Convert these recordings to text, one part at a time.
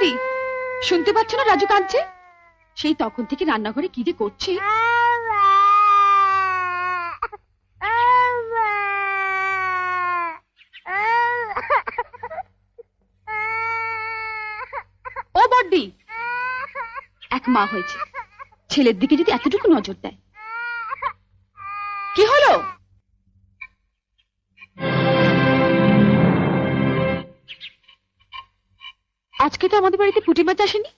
বর্দি শুনতে পাচ্ছ না রাজু কাঁদছে? সেই তখন থেকে রান্নাঘরে কি যে করছে? ও বর্দি এক মা হয়েছে। ছেলের দিকে যদি এতটুকু নজর দেয়। কি হলো? আজকে তো আমাদের বাড়িতে পুঁটি মাছ আসেনি?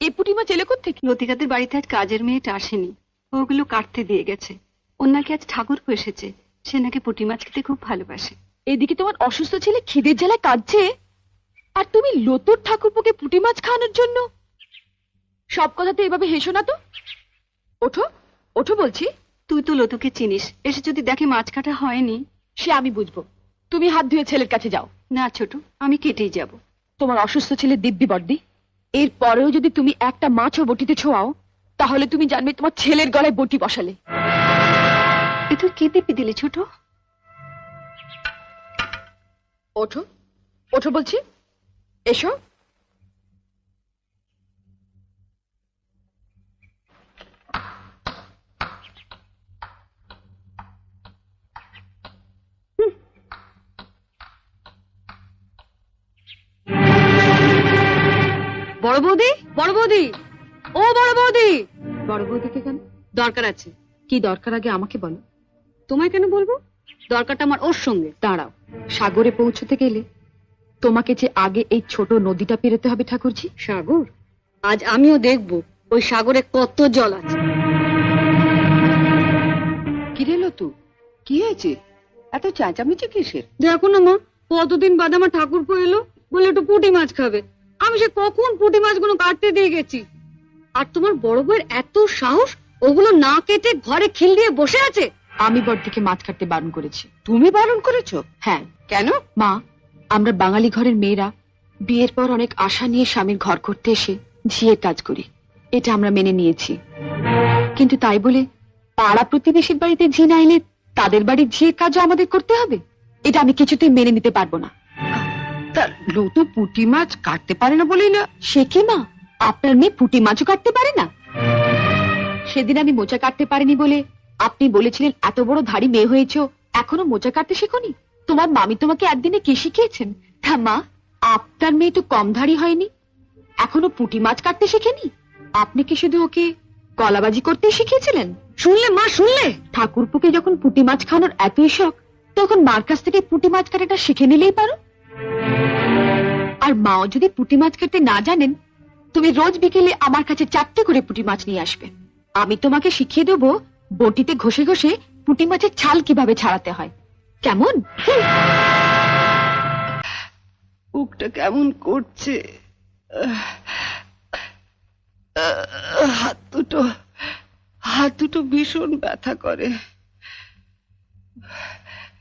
এই পুঁটি মাছ এলে থেকে লতিকাদের বাড়িতে আজ কাজের মেয়েটা আসেনি। ওগুলো কাটতে দিয়ে গেছে। ওর নাকি আজ ঠাকুর এসেছে। সে নাকি পুঁটি মাছ খেতে খুব ভালোবাসে। এদিকে তোমার অসুস্থ ছেলে খিদের জ্বালায় কাঁদছে? আর তুমি লতুর ঠাকুরপোকে পুঁটি মাছ খাওয়ানোর জন্য? সব কথাতে এভাবে হেসো না তো। ওঠো ওঠো বলছি। তুই তো লতুকে চিনিস। এসে যদি দেখে মাছ কাটা হয়নি। সে আমি বুঝব। তুমি হাত ধুয়ে ছেলের কাছে যাও। না ছোট আমি কেটেই যাব। তোমার অসুস্থ ছেলে দিব্যি বর্দি। এর পরেও যদি তুমি একটা মাছও বটিতে ছোঁয়াও তাহলে তুমি জানবে তোমার ছেলের গলায় বটি বসালে। এ তুই কি দিব্যি দিলে ছোট? ওঠো ওঠো বলছি। এসো। বড় বৌদি? বড় বৌদি। ও বড় বৌদি। বড় বৌদিকে কেন? দরকার আছে। কি দরকার আগে আমাকে বলো। তোমায় কেন বলব? দরকারটা আমার ওর সঙ্গে। দাঁড়াও সাগরে পৌঁছতে গেলে তোমাকে যে আগে এই ছোট নদীটা পেরোতে হবে ঠাকুরজি? সাগর? আজ আমিও দেখব ওই সাগরে কত জল আছে। কি রেলো তু কি হয়েছে? এত চেঁচামেচি কিসের? দেখো না মা কতদিন বাদে আমার ঠাকুরপো এলো বলে একটু পুঁটি মাছ খাবে। আমি সে কখন পুঁটি মাছগুলো কাটতে দিয়ে গেছি? আর তোমার বড় বউয়ের এত সাহস ওগুলো না কেটে ঘরে খিল দিয়ে বসে আছে? আমি বড়দিকে মাছ কাটতে বারণ করেছি। তুমি বারণ করেছ? হ্যাঁ। কেন? মা আমরা বাঙালি ঘরের মেয়েরা বিয়ের পর অনেক আশা নিয়ে স্বামীর ঘর করতে এসে ঝিয়ের কাজ করি। এটা আমরা মেনে নিয়েছি। কিন্তু তাই বলে পাড়া প্রতিবেশীর বাড়িতে ঝি না এলে তাদের বাড়ির ঝিয়ের কাজও আমাদের করতে হবে? এটা আমি কিছুতেই মেনে নিতে পারব না। তা লতু পুঁটি মাছ কাটতে পারে না বলেই না। সে কি মা? আপনার মেয়ে পুঁটি মাছও কাটতে পারে না? সেদিন আমি মোচা কাটতে পারিনি বলে। আপনি বলেছিলেন এত বড় ধাড়ি মেয়ে হয়েছ। এখনও মোচা কাটতে শেখনি? তোমার মামি তোমাকে একদিনে কি শিখিয়েছেন? হ্যাঁ মা আপনার মেয়ে তো কম ধাড়ি হয়নি। এখনও পুঁটি মাছ কাটতে শেখেনি? আপনি কি শুধু ওকে কলাবাজি করতে শিখিয়েছিলেন? শুনলে মা শুনলে! ঠাকুরপুকে যখন পুঁটি মাছ খাওয়ানোর এতই শখ তখন মার কাছ থেকে পুঁটি মাছ কাটাটা শিখে নিলেই পারো। আর মাও যদি পুঁটি মাছ কাটতে না জানেন, তুমি রোজ বিকেলে আমার কাছে চারটে করে পুঁটি মাছ নিয়ে আসবে। আমি তোমাকে শিখিয়ে দেবো বটিতে ঘষে ঘষে পুঁটি মাছের ছাল কীভাবে ছাড়াতে হয়। কেমন? বুকটা কেমন করছে? হাত দুটো হাত দুটো ভীষণ ব্যথা করে।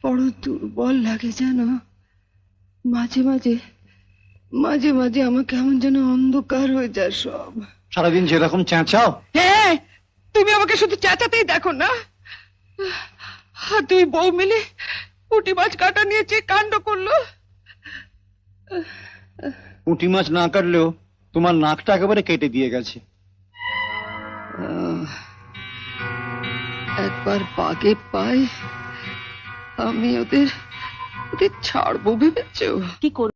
বড় দুর্বল লাগে যেন। মাঝে মাঝে মাঝে মাঝে আমার কেমন যেন অন্ধকার হয়ে যায় সব। সারাদিন যেরকম চেঁচাও। হ্যাঁ তুমি আমাকে শুধু চেঁচাতেই দেখো না। আর দুই বউ মিলে পুঁটি মাছ কাটা নিয়ে যে কাণ্ড করল। পুঁটি মাছ না কাটলেও তোমার নাকটা একেবারে কেটে দিয়ে গেছে। একবার পাগে পাই আমি ওদের ওদের ছাড়বো ভেবেছো? কি করবে?